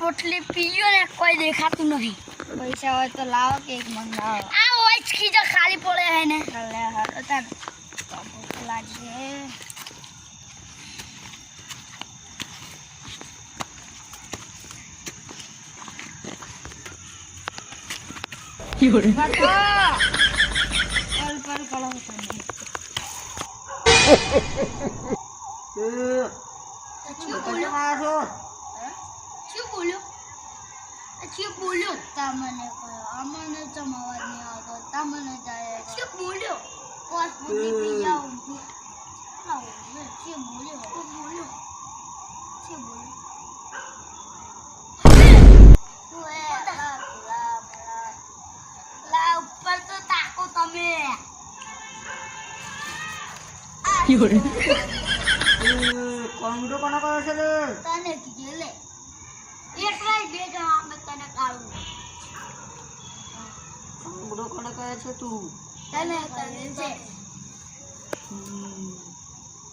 પોટલી પીયો ને કોઈ દેખાતું નથી. પૈસા હોય તો લાવો કેક મંગાવો આ હોય જ ખીજો ખાલી પડે હે ને. એટલે હાલો તાર. તો ભૂખ લાગશે પલ પલ કરો તમે. શું બોલ્યો શું બોલ્યો શું બોલ્યો તમને કહો અમને ચમ અવાજ નહીં આવતો તમને જાય શું બોલ્યો પોસ બુદ્ધિ પી જાઓ આવો લે, શું બોલ્યો શું બોલ્યો શું બોલ્યો શું હે? લા ઉપર તો તાકો તમે કોંગડો કોનો કરો છે લે તને કીધે લે એકલા બે જણા અમે તને કાઢું કહે છે તું? તને તને છે.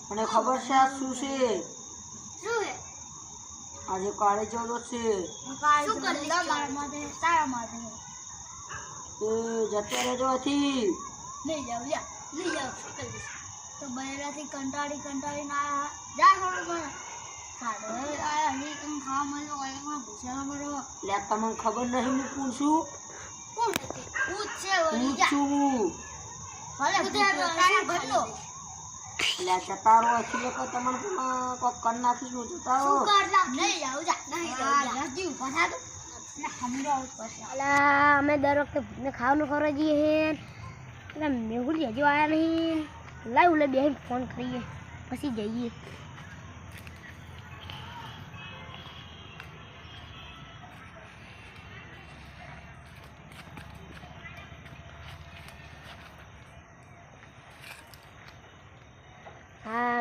મને ખબર છે આ શું છે? શું છે? આજે કાળે ચૌદશ છે. શું કરી? મારા માટે તારા માટે એ જતો રહેજો હતી. નહીં જાવ જા નહીં જાવ શું કરી દઈશ તો બહેરાથી કંટાળી કંટાળી ના જા થોડું મને સાડો આ હજી કંઈ ખાવા મળ્યો એમાં ભૂસ્યા મળો લે તમને ખબર નહીં હું પૂછું હું છે હું છું ભલે લે તમને નહીં જાવ જા. નહીં જાવ થા તું. અમે દર વખતે ભૂતને ખાવાનું કરવા જઈએ હે. એટલે મેહુલ હજુ આવ્યા નહીં. લાવ ઉલે બેહીને ફોન કરીએ. પછી જઈએ.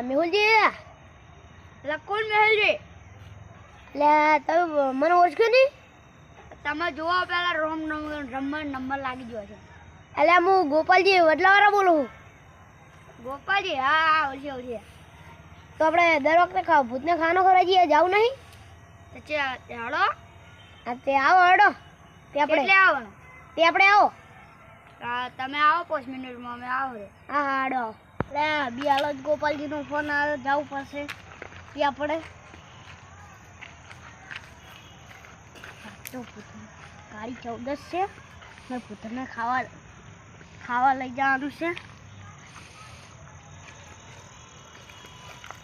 મેહુલજી એટલે કોણ મહેલજી એટલે તમે મને ઓળખ્યો નહીં? તમે જોવો પેલા રોમ રમવા નંબર લાગી ગયો છે. એટલે હું ગોપાલજી વડલાવાળા બોલું છું. ગોપાલજી હા હા ઓળખી ઓળખી. તો આપણે દર વખતે ખા ભૂતને ખાનો કરવા જઈએ જાવું નહીં? હડો હા તે આવો હડો તે આપણે આવો તે આપણે આવો. તમે આવો પાંચ મિનિટમાં અમે આવો હા હા હડો બી હાલો જ ગોપાલજીનો ફોન આવે જવું પડશે. એ આપણે કાળી ચૌદસ છે. મેં પુત્રને ખાવા ખાવા લઈ જવાનું છે.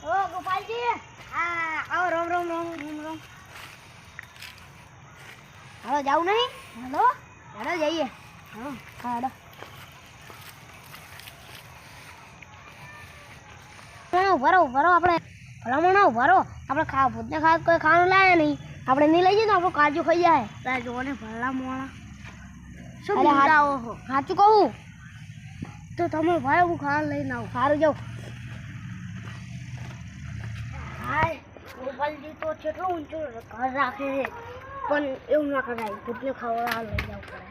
ઓ, ગોપાલજી! હા આવો, રોમ રોમ રોમ રોમ રોમ. હાલો જાઉં નહીં? હાલો? હાલો જઈએ. હા હા ભરાવો ભરો ભરો આપણે ભલામણ ભરો આપણે ખા ભૂતને ખા કોઈ ખાવાનું લાયા નહીં. આપણે નહીં લઈ જઈએ તો આપણું કાજુ ખાઈ જાય. તાર ભલા મોણા શું બોલાવો સાચું કહું? તો તમે ભાઈ હું ખાવાનું લઈને આવું. સારું જાઉં હાય ગોપાલજી તો કેટલું ઊંચું ઘર રાખે છે. પણ એવું ના કરાય ભૂતને ખાવા લઈ જવું પડે.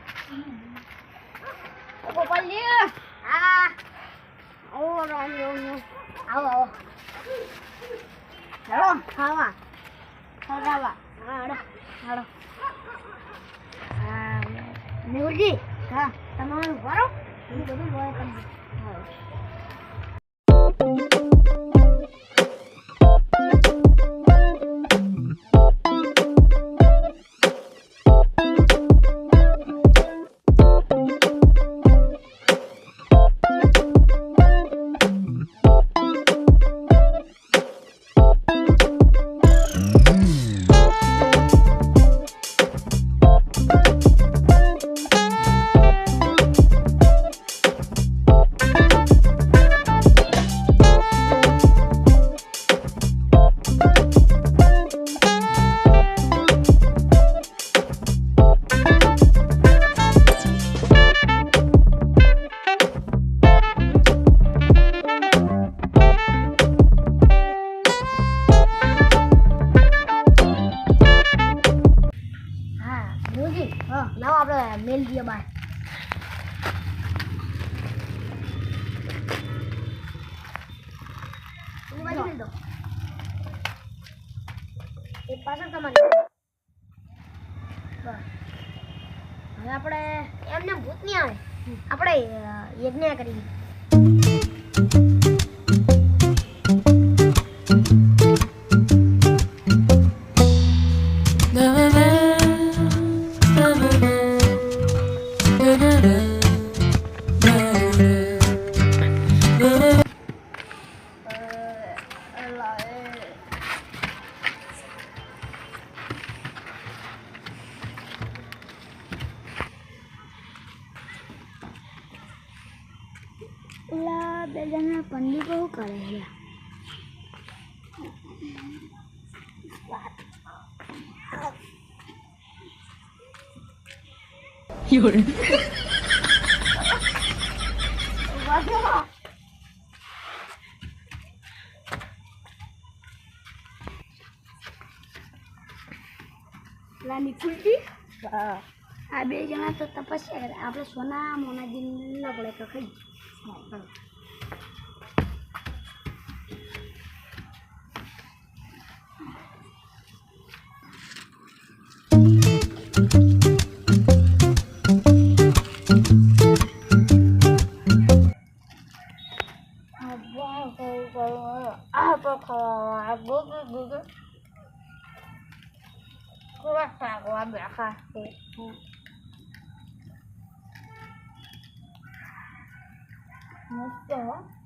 ગોપાલજી! હા. આવો. આવો હેલો ખાવા ખવડાવવા હા હેડો હેડો હા મેહુલજી હા તમારું ભરો હું બધું લોય કરી bye. Mail dia bye. Ini baju mail dong. હવે આપણે એમને ભૂત નહીં આવે આપણે યજ્ઞા કરીએ ઓલા બે જણા પંડિત બહુ કરે છે. પેલા નિકુલજી આ બે જણા તો તપસ્યા કરે આપણે સોના મોનાજી લગડે તો ખાઈ 맛있어.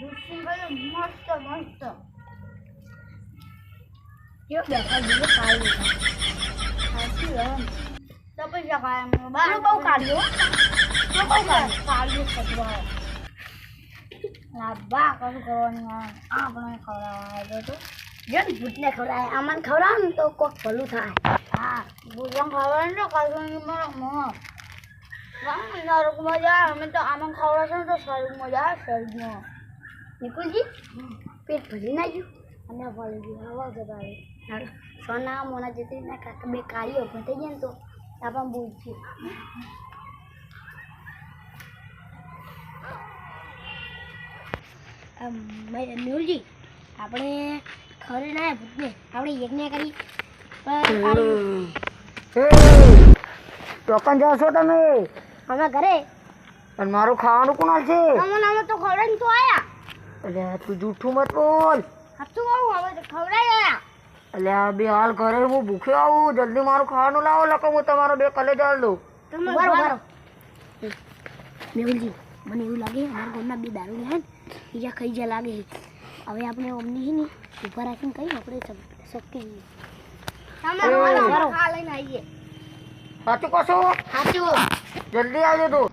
무슨 가요 맛있어 맛있어 બેઠા દીધો કાઢ્યું સાચી એમ તપી શકાય એમ બાર બહુ કાઢ્યો તો કઈ કર કાઢી શકવા ના બા કશું કરવાનું આપણે ખવડાવવા તો જો ને ભૂતને ખવડાય આમાં ખવડાવ તો કોક ભલું થાય હા ભૂજન ખાવાનું. તો કશું નહીં મળે મોં નરક મજા અમે તો આમાં ખવડાવશે તો શરીર મજા આવે શરીરમાં નિકુલજી પેટ ભરી નાખ્યું અને ભરી ગયું આવા જતા સોના મોના જતી ના કાકા બે કાળીઓ ભટાઈ ગયા ને તો આપણને બોલશે મેહુલજી આપણે ખરે ના ભૂતને. આપણે યજ્ઞ કરી ટોકન જાઓ છો તમે? અમે ઘરે. પણ મારું ખાવાનું કોણ છે અમને અમે તો ખવડાવીને તો આયા. એટલે તું જૂઠું મત બોલ. સાચું કહું હવે તો ખવડાવી આયા. એટલે આ બે હાલ ઘરે હું ભૂખ્યો આવું જલ્દી મારું ખાવાનું લાવો લખો હું તમારો બે કલે જાળ દઉં. તમે બરો બરો મેહુલજી મને એવું લાગે અમારા ગામના બે દારૂ ને બીજા ખાઈ જ્યાં લાગે હવે આપણે અમને હે ને ઊભા રાખીને કહીએ આપણે શકીએ. બરાબર સાચું કહો છો? સાચું જલ્દી આવજો તું.